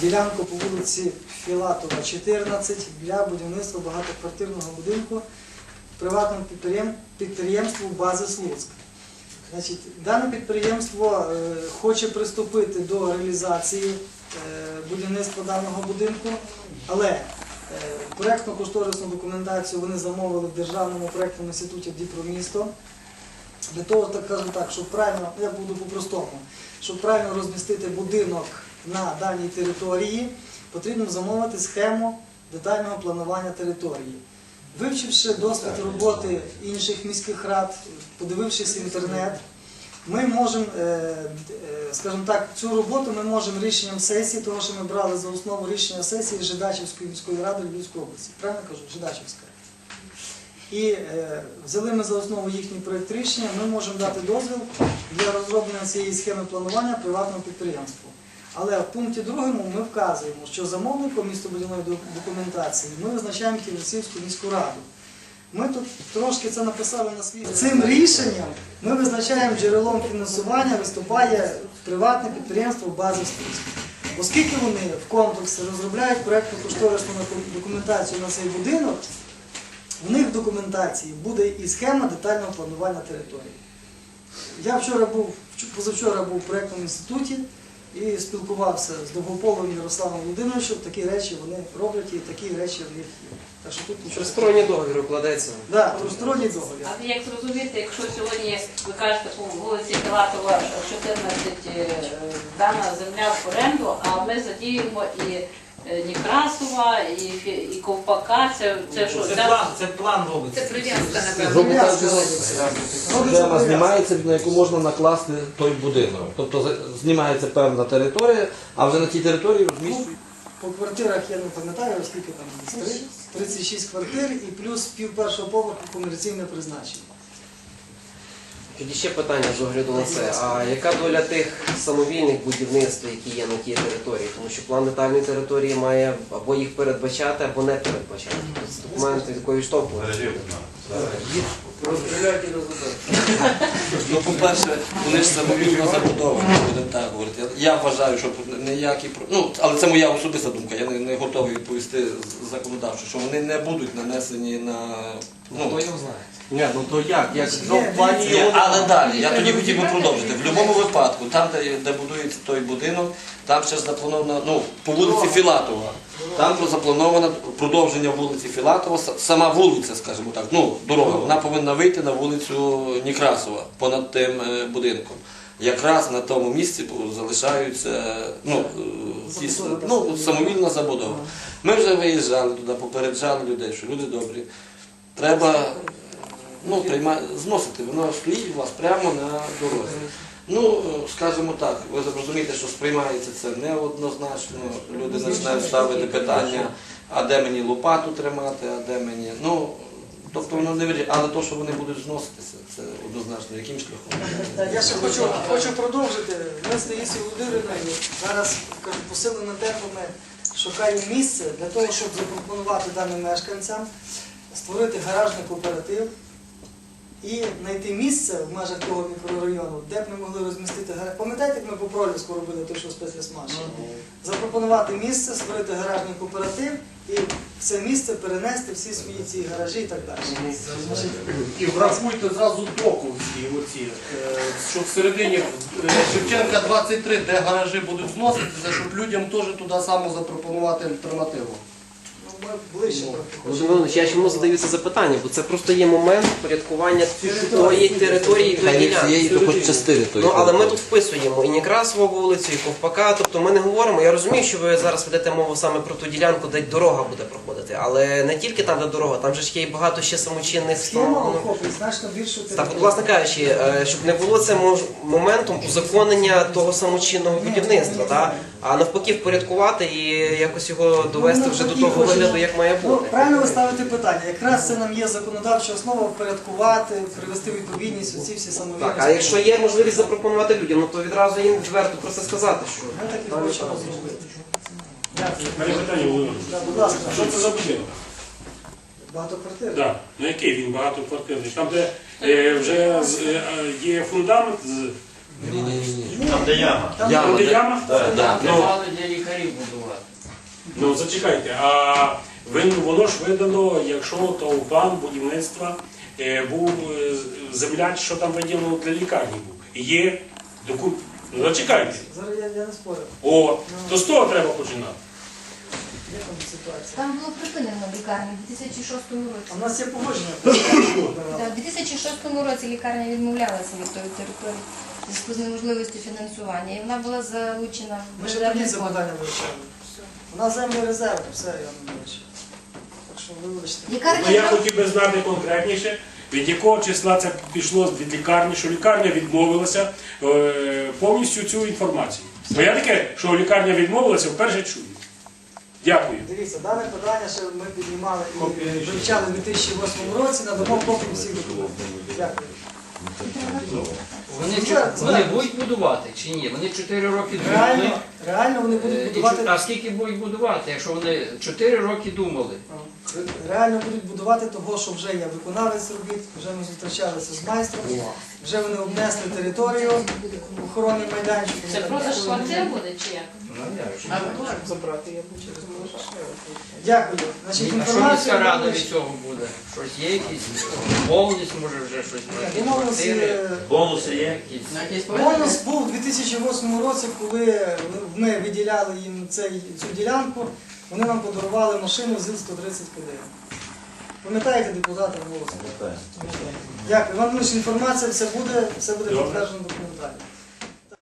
ділянку по вулиці Філатова, 14 для будівництва багатоквартирного будинку приватному підприємству Бази Слуцьк. Дане підприємство е, хоче приступити до реалізації е, будівництва даного будинку, але е, проєктно-кошторисну документацію вони замовили в Державному проєктному інституті Дніпромісто. Для того, щоб по-простому, щоб правильно розмістити будинок на даній території, потрібно замовити схему детального планування території. Вивчивши досвід роботи інших міських рад, подивившись інтернет, ми можемо, е, е, скажімо так, цю роботу ми можемо рішенням сесії, того, що ми брали за основу рішення сесії Жидачівської міської ради Львівської області. Правильно кажу? Жидачівська. І е, взяли ми за основу їхній проєкт рішення, ми можемо дати дозвіл для розроблення цієї схеми планування приватному підприємству. Але в пункті другому ми вказуємо, що замовником містобудівної до- документації ми визначаємо Ківерцівську міську раду. Ми тут трошки це написали на свій. Цим рішенням ми визначаємо джерелом фінансування виступає приватне підприємство Бази Стуцьк. Оскільки вони в комплексі розробляють проєктну кошторисну документацію на цей будинок, в них в документації буде і схема детального планування території. Я вчора був, позавчора був в проєктному інституті і спілкувався з Довгополовим Ярославом Володимировичем. Такі речі вони роблять і такі речі в них є. Так що тут нічого. Тристоронній договір укладається. Да, тристоронній договір. А як зрозуміти, якщо сьогодні ви кажете по вулиці Філатова 14 е, дана земля в оренду, а ми задіємо і е, Некрасова, і, Фі- і Ковпака, це, це що? Це Це, план, це план робиться. Це прив'язка, напевно. Схема знімається, на яку можна накласти той будинок. Тобто за- знімається певна територія, а вже на тій території розміщують. По квартирах я не пам'ятаю, скільки там десь, три- 36 квартир і плюс пів першого поверху комерційне призначення. Тоді ще питання з огляду на це. А яка доля тих самовільних будівництв, які є на тій території? Тому що план детальної території має або їх передбачати, або не передбачати. Тобто документи, з якої штовхуються. Розстріляйте на Ну, по-перше, вони ж самовільно забудовані, будемо так говорити. Я вважаю, що ніякі ну, але це моя особиста думка, я не, не готовий відповісти з- законодавчо, що вони не будуть нанесені на. Ну, його знає? ні, ну то як? як Ні, ну, в плані дивіться, є, але далі, я тоді хотів би продовжити. В будь-якому випадку, там, де, де будується той будинок, там ще ж заплановано, ну, по вулиці Філатова. Там заплановано продовження вулиці Філатова, с- сама вулиця, скажімо так, ну, дорога, вона повинна вийти на вулицю Некрасова понад тим е, будинком. Якраз на тому місці залишаються ну, е, ті ну, самовільна забудова. Ми вже виїжджали туди, попереджали людей, що люди добрі. Треба ну, прийма... зносити, воно стоїть у вас прямо на дорозі. Ну, е, скажімо так, ви зрозумієте, що сприймається це неоднозначно. Люди починають ставити питання, а де мені лопату тримати, а де мені. Ну, тобто воно не вирішує. Але то, що вони будуть зноситися, це однозначно, яким шляхом. Я ще хочу, хочу продовжити. Ми з Таїсією Володимирівною зараз кажу, посиленими темпами шукаємо місце для того, щоб запропонувати даним мешканцям створити гаражний кооператив і знайти місце в межах того мікрорайону, де б ми могли розмістити гараж. Пам'ятаєте, як ми по проліску робили те, що спецлісмаш? Запропонувати місце, створити гаражний кооператив і в це місце перенести всі свої ці гаражі і так далі. Значить, І врахуйте зразу доковські оці, е, що всередині е, Шевченка 23, де гаражі будуть зноситися, щоб людям теж туди само запропонувати альтернативу. Ну, ближче трохи. Володимир Володимирович, я чому задаю це запитання? Бо це просто є момент порядкування тої території тої цієї, ділянки. то хоч частини тої. Ну, але ми тут вписуємо і Некрасову вулицю, і Ковпака. Тобто ми не говоримо. Я розумію, що ви зараз ведете мову саме про ту ділянку, де дорога буде проходити. Але не тільки там, де дорога, там же ж є і багато ще самочинних Схема ну, охоплює значно більшу Так, от, власне кажучи, е, щоб не було це мож- моментом узаконення того самочинного будівництва, та? а навпаки впорядкувати і якось його довести вже до того вигляду, як має Ну, бути. правильно ви ставите питання. Якраз це нам є законодавча основа впорядкувати, привести відповідність оці всі самовільні. Так, а якщо є можливість запропонувати людям, ну то відразу їм відверто про це сказати, що Ми так і хочемо зробити. Мене питання Володимир. Будь ласка, Що це за будинок? багатоквартирний. Да. На який він багатоквартирний? Там, де е, вже з- е, є фундамент з Ні, ні, ні. Там, де яма. Там Яма. Буде яма? Да, да. Ну, для лікарів будувати. ну зачекайте, а ви- воно ж видано, якщо то у план будівництва е, був е, з- земля, що там виділено для лікарні був. І Є документ. Ну зачекайте. Зараз я, я не спорю. О, то з того треба починати. Там ситуація. Там було припинено лікарню у 2006 А в році. нас є погодження. У 2006 році лікарня відмовлялася від тої території в зв'язку з неможливістю фінансування. І вона була залучена в Ми ще резервний тоді фонд. вирішали. У нас землі резерви, все, я не бачу. Так що вибачте. Ну, я Лікарня хотів би знати конкретніше, від якого числа це пішло від лікарні, що лікарня відмовилася е, повністю цю інформацію. Бо я таке, що лікарня відмовилася, вперше чую. Дякую. Дивіться, дане питання ще ми піднімали і вивчали у 2008 році, надамо копію всіх документів. Дякую. Вони, чо- вони будуть будувати чи ні? Вони 4 роки думали. Реально, реально вони Е, будуть і будувати. А скільки будуть будувати, якщо вони 4 роки думали? Реально будуть будувати того, що вже є виконавець робіт, вже ми зустрічалися з майстром, вже вони обнесли територію, охоронний майданчик. і Це продаж квартир буде чи як? Дякую. Значить, А що міська рада від цього буде? Щось є якісь домовленість, може вже щось квартири? е, Бонуси є. Якісь Бонус був у 2008 році, коли ми виділяли їм цей, цю ділянку, вони нам подарували машину ЗІЛ-130 КД. Пам'ятаєте депутата голосу? Дякую. Вам лише інформація, все буде, все буде Добре. підтверджено документально.